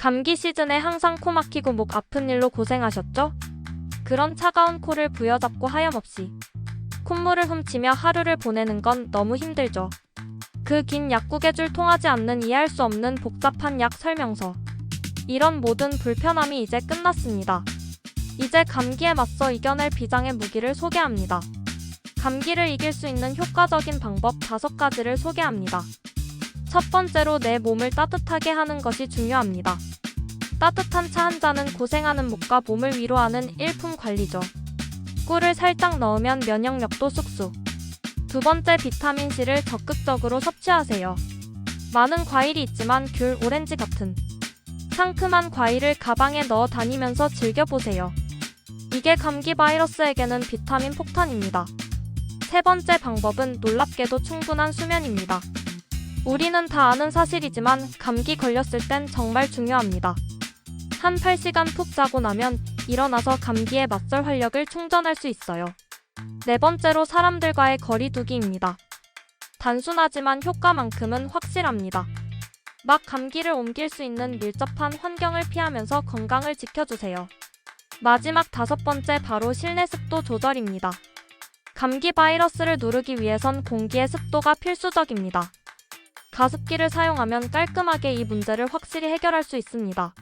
감기 시즌에 항상 코 막히고 목 아픈 일로 고생하셨죠? 그런 차가운 코를 부여잡고 하염없이 콧물을 훔치며 하루를 보내는 건 너무 힘들죠. 그 긴 약국의 줄 통하지 않는 이해할 수 없는 복잡한 약 설명서. 이런 모든 불편함이 이제 끝났습니다. 이제 감기에 맞서 이겨낼 비장의 무기를 소개합니다. 감기를 이길 수 있는 효과적인 방법 다섯 가지를 소개합니다. 첫 번째로 내 몸을 따뜻하게 하는 것이 중요합니다. 따뜻한 차 한 잔은 고생하는 목과 몸을 위로하는 일품 관리죠. 꿀을 살짝 넣으면 면역력도 쑥쑥. 두 번째 비타민C를 적극적으로 섭취하세요. 많은 과일이 있지만 귤, 오렌지 같은 상큼한 과일을 가방에 넣어 다니면서 즐겨보세요. 이게 감기 바이러스에게는 비타민 폭탄입니다. 세 번째 방법은 놀랍게도 충분한 수면입니다. 우리는 다 아는 사실이지만 감기 걸렸을 땐 정말 중요합니다. 한 8시간 푹 자고 나면 일어나서 감기에 맞설 활력을 충전할 수 있어요. 네 번째로 사람들과의 거리두기입니다. 단순하지만 효과만큼은 확실합니다. 막 감기를 옮길 수 있는 밀접한 환경을 피하면서 건강을 지켜주세요. 마지막 다섯 번째 바로 실내 습도 조절입니다. 감기 바이러스를 누르기 위해선 공기의 습도가 필수적입니다. 가습기를 사용하면 깔끔하게 이 문제를 확실히 해결할 수 있습니다.